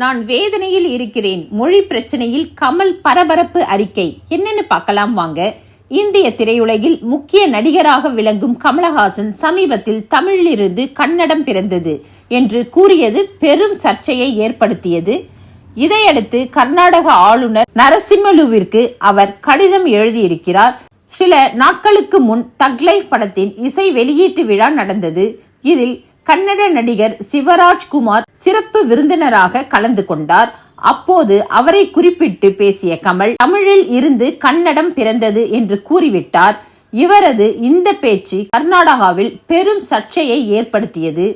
நான் வேதனையில் இருக்கிறேன் மொழி பிரச்சனையில் கமல் பரபரப்பு அறிக்கை. என்னன்னு பார்க்கலாம் வாங்க. இந்திய திரையுலகில் முக்கிய நடிகராக விளங்கும் கமலஹாசன் சமீபத்தில் தமிழிலிருந்து கன்னடம் பிறந்தது என்று கூறியது பெரும் சர்ச்சையை ஏற்படுத்தியது. இதையடுத்து கர்நாடக ஆளுநர் நரசிம்மலுவிற்கு அவர் கடிதம் எழுதியிருக்கிறார். சில நாட்களுக்கு முன் தக்லைஃப் படத்தின் இசை வெளியீட்டு விழா நடந்தது. இதில் கன்னட நடிகர் சிவராஜ்குமார் சிறப்பு விருந்தினராக கலந்து கொண்டார். அப்போது அவரை குறிப்பிட்டு பேசிய கமல் தமிழில் இருந்து கன்னடம் பிறந்தது என்று கூறிவிட்டார். இவரது இந்த பேச்சு கர்நாடகாவில் பெரும் சர்ச்சையை ஏற்படுத்தியது.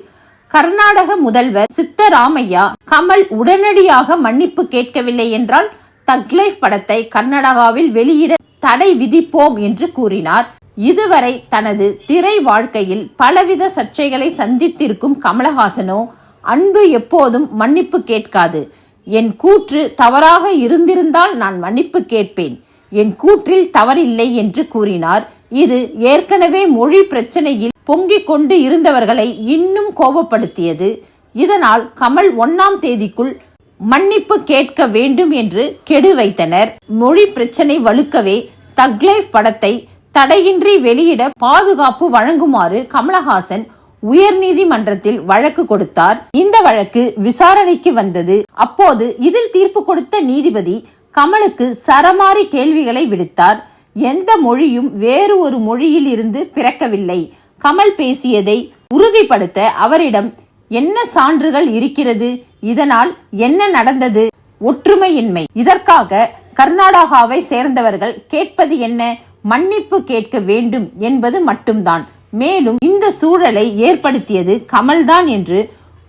கர்நாடக முதல்வர் சித்தராமையா கமல் உடனடியாக மன்னிப்பு கேட்கவில்லை என்றால் தக்லைஃப் படத்தை கர்நாடகாவில் வெளியிட தடை விதிப்போம் என்று கூறினார். இதுவரை தனது திரை வாழ்க்கையில் பலவித சர்ச்சைகளை சந்தித்திருக்கும் கமலஹாசனோ அன்பு எப்போதும் மன்னிப்பு கேட்காது. என் கூற்று தவறாக இருந்திருந்தால் நான் மன்னிப்பு கேட்பேன். என் கூற்றில் தவறில்லை என்று கூறினார். இது ஏற்கனவே மொழி பிரச்சனையில் பொங்கிக் கொண்டு இருந்தவர்களை இன்னும் கோபப்படுத்தியது. இதனால் கமல் ஒன்னாம் தேதிக்குள் மன்னிப்பு கேட்க வேண்டும் என்று கெடு வைத்தனர். மொழி பிரச்சனை வலுக்கவே தக்லைஃப் படத்தை தடையின்றி வெளியிட பாதுகாப்பு வழங்குமாறு கமலஹாசன் உயர்நீதிமன்றத்தில் வழக்கு கொடுத்தார். இந்த வழக்கு விசாரணைக்கு வந்தது. அப்போது இதில் தீர்ப்பு கொடுத்த நீதிபதி கமலுக்கு சரமாரி கேள்விகளை விடுத்தார். எந்த மொழியும் வேறு ஒரு மொழியில் இருந்து பிறக்கவில்லை. கமல் பேசியதை உறுதிப்படுத்த அவரிடம் என்ன சான்றுகள் இருக்கிறது? இதனால் என்ன நடந்தது? ஒற்றுமையின்மை. இதற்காக கர்நாடகாவை சேர்ந்தவர்கள் கேட்பது என்ன? மன்னிப்பு கேட்க வேண்டும் என்பது மட்டும்தான். மேலும் இந்த சூழலை ஏற்படுத்தியது கமல்தான் என்று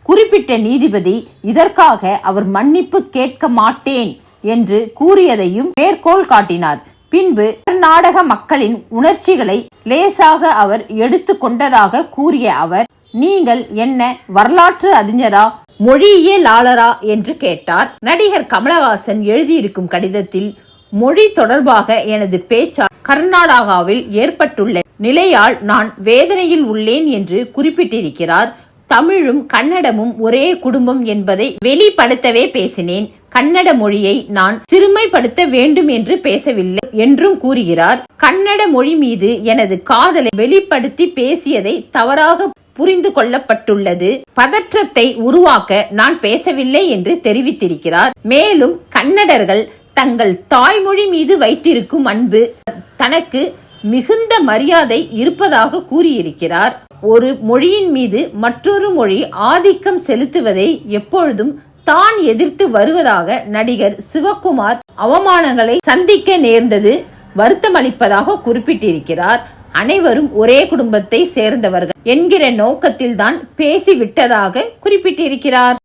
குறிப்பிட்ட நீதிபதி இதற்காக அவர் மன்னிப்பு கேட்க மாட்டேன் என்று கூறியதையும் மேற்கோள் காட்டினார். பின்பு கர்நாடக மக்களின் உணர்ச்சிகளை லேசாக அவர் எடுத்து கொண்டதாக கூறிய அவர் நீங்கள் என்ன வரலாற்று அறிஞரா? மொழியியலாளரா என்று கேட்டார். நடிகர் கமலஹாசன் எழுதியிருக்கும் கடிதத்தில் மொழி தொடர்பாக எனது பேச்சால் கர்நாடகாவில் ஏற்பட்டுள்ள நிலையால் நான் வேதனையில் உள்ளேன் என்று குறிப்பிட்டிருக்கிறார். தமிழும் கன்னடமும் ஒரே குடும்பம் என்பதை வெளிப்படுத்தவே பேசினேன். கன்னட மொழியை நான் சிறுமைப்படுத்த வேண்டும் என்று பேசவில்லை என்றும் கூறுகிறார். கன்னட மொழி மீது எனது காதலை வெளிப்படுத்தி பேசியதை தவறாக புரிந்து கொள்ளப்பட்டுள்ளது. பதற்றத்தை உருவாக்க நான் பேசவில்லை என்று தெரிவித்திருக்கிறார். மேலும் கன்னடர்கள் தங்கள் தாய்மொழி மீது வைத்திருக்கும் அன்பு தனக்கு மிகுந்த மரியாதை இருப்பதாக கூறியிருக்கிறார். ஒரு மொழியின் மீது மற்றொரு மொழி ஆதிக்கம் செலுத்துவதை எப்பொழுதும் தான் எதிர்த்து வருவதாக நடிகர் சிவகுமார் அவமானங்களை சந்திக்க நேர்ந்தது வருத்தமளிப்பதாக குறிப்பிட்டிருக்கிறார். அனைவரும் ஒரே குடும்பத்தை சேர்ந்தவர்கள் என்கிற நோக்கத்தில்தான் பேசிவிட்டதாக குறிப்பிட்டிருக்கிறார்.